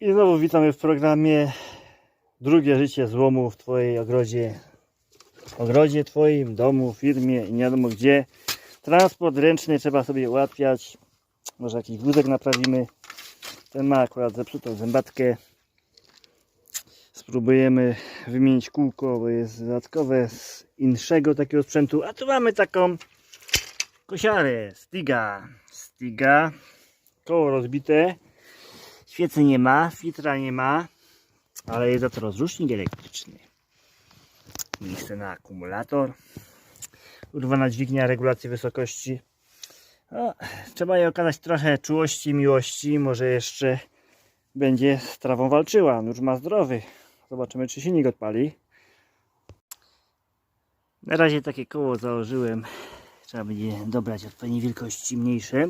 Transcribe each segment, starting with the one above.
I znowu witamy w programie Drugie życie złomu w Twojej ogrodzie. Ogrodzie Twoim, domu, firmie i nie wiadomo gdzie. Transport ręczny trzeba sobie ułatwiać. Może jakiś wózek naprawimy. Ten ma akurat zepsutą zębatkę. Spróbujemy wymienić kółko, bo jest dodatkowe z inszego takiego sprzętu. A tu mamy taką kosiarę Stiga. Stiga. Koło rozbite. Świecy nie ma, filtra nie ma, ale jest za to rozrusznik elektryczny. Miejsce na akumulator. Urwana dźwignia regulacji wysokości. No, trzeba jej okazać trochę czułości miłości. Może jeszcze będzie z trawą walczyła. Nóż ma zdrowy. Zobaczymy, czy silnik odpali. Na razie takie koło założyłem. Trzeba będzie dobrać odpowiedniej wielkości mniejsze.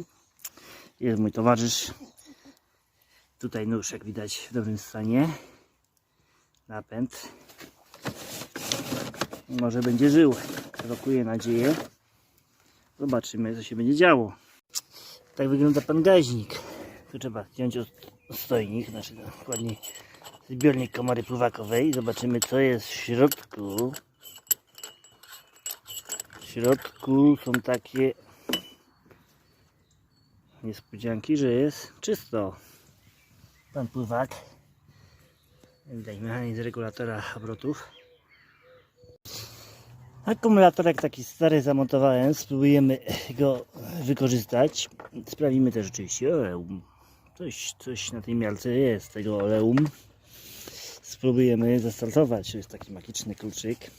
Jest mój towarzysz. Tutaj nóż, jak widać, w dobrym stanie. Napęd. Może będzie żył. Rokuję nadzieję. Zobaczymy, co się będzie działo. Tak wygląda pan gaźnik. Tu trzeba zdjąć stojnik, znaczy dokładnie zbiornik komory pływakowej. Zobaczymy, co jest w środku. W środku są takie niespodzianki, że jest czysto. Pan pływak. Widać mechanizm regulatora obrotów. Akumulatorek taki stary zamontowałem. Spróbujemy go wykorzystać. Sprawimy też oczywiście oleum. Coś, coś na tej miarce jest tego oleum. Spróbujemy zastartować. To jest taki magiczny kluczyk.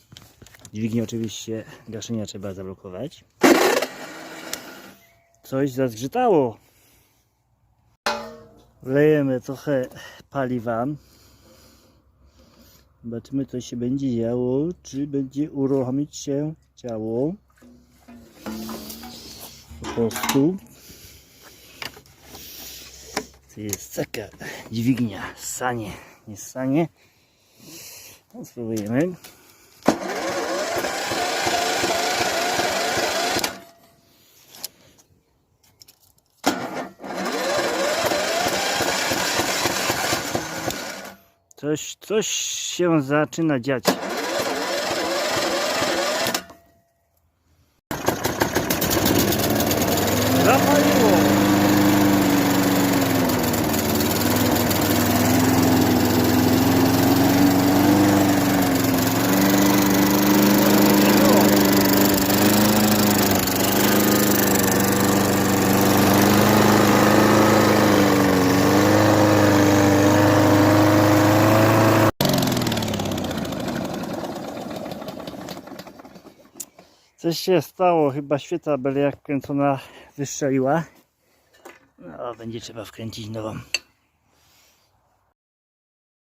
Dźwignię oczywiście gaszenia trzeba zablokować. Coś zazgrzytało. Wlejemy trochę paliwa. Zobaczymy co się będzie działo, czy będzie uruchomić się ciało. Po prostu. To jest taka dźwignia, sanie, nie sanie. No, spróbujemy. Coś, coś się zaczyna dziać. Coś się stało, chyba świeca byle jak kręcona wystrzeliła. No, będzie trzeba wkręcić nową.